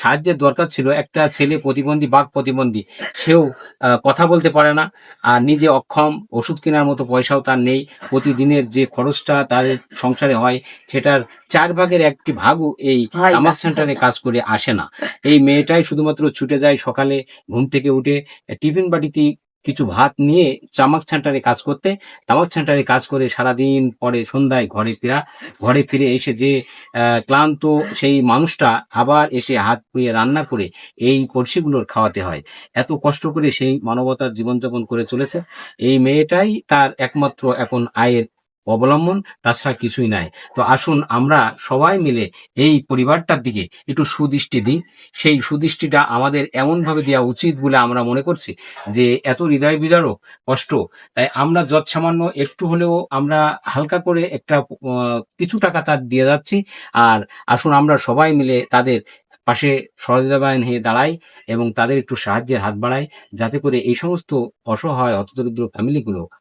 সাহায্যের দরকার ছিল একটা ছেলে প্রতিবন্ধী বাঘ প্রতিবন্ধী। সেও কথা বলতে পারে না আর নিজে অক্ষম ওষুধ কেনার মতো পয়সাও তার নেই। প্রতিদিনের যে খরচটা তার সংসারে হয় সেটার চার ভাগের একটি ভাগও এই আমার সেন্টারে কাজ করে আসে না। এই মেয়েটাই শুধুমাত্র ছুটে যায় সকালে ঘুম থেকে উঠে টিফিন বাটিতে কিছু ভাত নিয়ে চামাক সেন্টারে কাজ করতে, তামাক সেন্টারে কাজ করে সারাদিন পরে সন্ধ্যায় ঘরে ফেরা, ঘরে ফিরে এসে যে ক্লান্ত সেই মানুষটা আবার এসে হাত পুড়িয়ে রান্না করে এই কলসিগুলোর খাওয়াতে হয়। এত কষ্ট করে সেই মানবতার জীবনযাপন করে চলেছে। এই মেয়েটাই তার একমাত্র এখন আয়ের অবলম্বন, তাছাড়া কিছুই নাই। তো আসুন আমরা সবাই মিলে এই পরিবারটার দিকে একটু সুদৃষ্টি দিই। সেই সুদৃষ্টিটা আমাদের এমনভাবে দেওয়া উচিত বলে আমরা মনে করছি যে, এত হৃদয় বিদারক, কষ্ট, তাই আমরা যৎ সামান্য একটু হলেও আমরা হালকা করে একটা কিছু টাকা তার দিয়ে যাচ্ছি। আর আসুন আমরা সবাই মিলে তাদের পাশে সহযোগিতাবান হয়ে দাঁড়াই এবং তাদের একটু সাহায্যের হাত বাড়াই, যাতে করে এই সমস্ত অসহায় হতদরিদ্র ফ্যামিলিগুলো